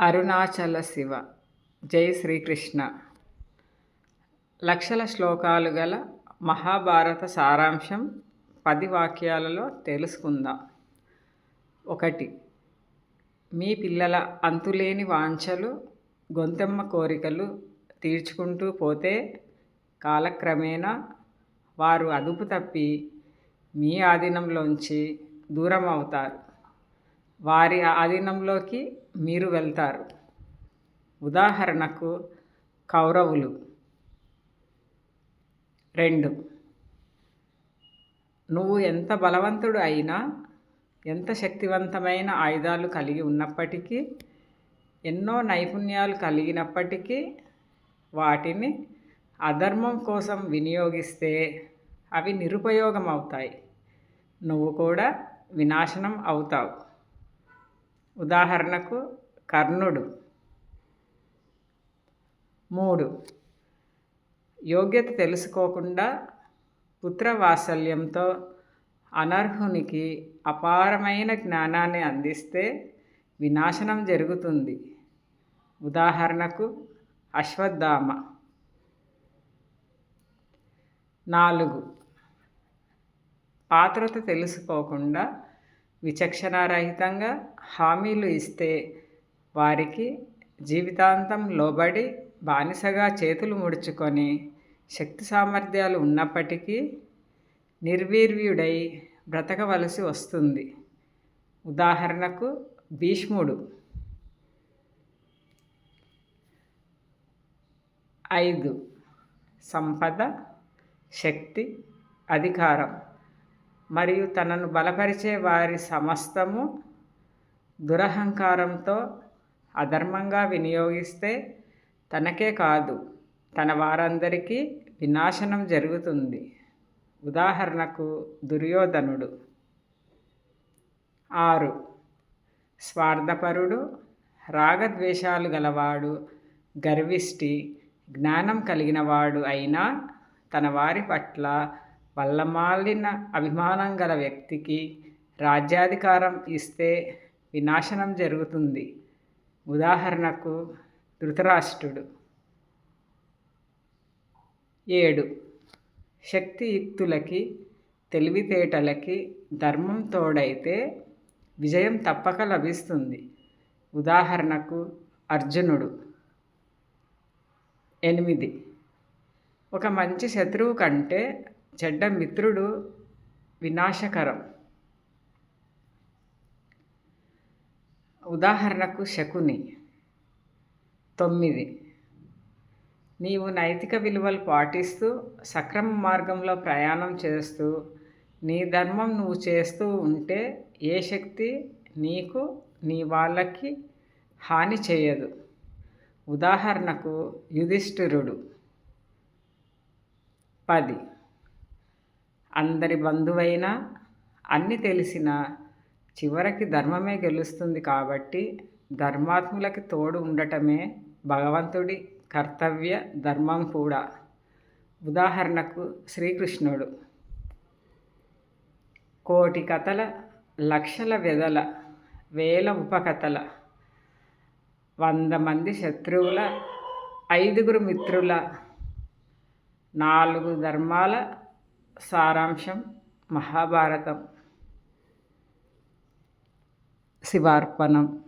అరుణాచల శివ. జై శ్రీకృష్ణ. లక్షల శ్లోకాలు గల మహాభారత సారాంశం పది వాక్యాలలో తెలుసుకుందాం. ఒకటి మీ పిల్లల అంతులేని వాంఛలు గొంతెమ్మ కోరికలు తీర్చుకుంటూ పోతే కాలక్రమేణా వారు అదుపు తప్పి మీ ఆధీనంలోంచి దూరం అవుతారు వారి ఆధీనంలోకి మీరు వెళ్తారు. ఉదాహరణకు కౌరవులు. రెండు. నువ్వు ఎంత బలవంతుడు అయినా ఎంత శక్తివంతమైన ఆయుధాలు కలిగి ఉన్నప్పటికీ ఎన్నో నైపుణ్యాలు కలిగినప్పటికీ వాటిని అధర్మం కోసం వినియోగిస్తే అవి నిరుపయోగం అవుతాయి నువ్వు కూడా వినాశనం అవుతావు. ఉదాహరణకు కర్ణుడు. మూడు. యోగ్యత తెలుసుకోకుండా పుత్రవాత్సల్యంతో అనర్హునికి అపారమైన జ్ఞానాన్ని అందిస్తే వినాశనం జరుగుతుంది. ఉదాహరణకు అశ్వత్థామ. నాలుగు. పాత్రత తెలుసుకోకుండా విచక్షణారహితంగా హామీలు ఇస్తే వారికి జీవితాంతం లోబడి బానిసగా చేతులు ముడుచుకొని శక్తి సామర్థ్యాలు ఉన్నప్పటికీ నిర్వీర్యుడై బ్రతకవలసి వస్తుంది. ఉదాహరణకు భీష్ముడు. ఐదు. సంపద శక్తి అధికారం. మరియు తనను బలపరిచే వారి సమస్తము దురహంకారంతో అధర్మంగా వినియోగిస్తే తనకే కాదు తన వారందరికీ వినాశనం జరుగుతుంది. ఉదాహరణకు దుర్యోధనుడు. ఆరు. స్వార్థపరుడు రాగద్వేషాలు గలవాడు గర్విష్టి జ్ఞానం కలిగినవాడు అయినా తన వారి పట్ల వల్లమాలిన అభిమానం గల వ్యక్తికి రాజ్యాధికారం ఇస్తే వినాశనం జరుగుతుంది. ఉదాహరణకు ధృతరాష్ట్రుడు. ఏడు. శక్తియుక్తులకి తెలివితేటలకి ధర్మం తోడైతే విజయం తప్పక లభిస్తుంది. ఉదాహరణకు అర్జునుడు. ఎనిమిది. ఒక మంచి శత్రువు కంటే చెడ్డ మిత్రుడు వినాశకరం. ఉదాహరణకు శకుని. తొమ్మిది. నీవు నైతిక విలువలు పాటిస్తూ సక్రమ మార్గంలో ప్రయాణం చేస్తూ నీ ధర్మం నువ్వు చేస్తూ ఉంటే ఏ శక్తి నీకు నీ వాళ్ళకి హాని చేయదు. ఉదాహరణకు యుధిష్ఠిరుడు. పది. అందరి బంధువైనా అన్ని తెలిసిన చివరికి ధర్మమే గెలుస్తుంది కాబట్టి ధర్మాత్ములకి తోడు ఉండటమే భగవంతుడి కర్తవ్య ధర్మం కూడా. ఉదాహరణకు శ్రీకృష్ణుడు. కోటి కథల లక్షల వెదల వేల ఉపకథల వంద మంది శత్రువుల ఐదుగురు మిత్రుల నాలుగు ధర్మాల సారాంశం మహాభారతం. శివార్పణం.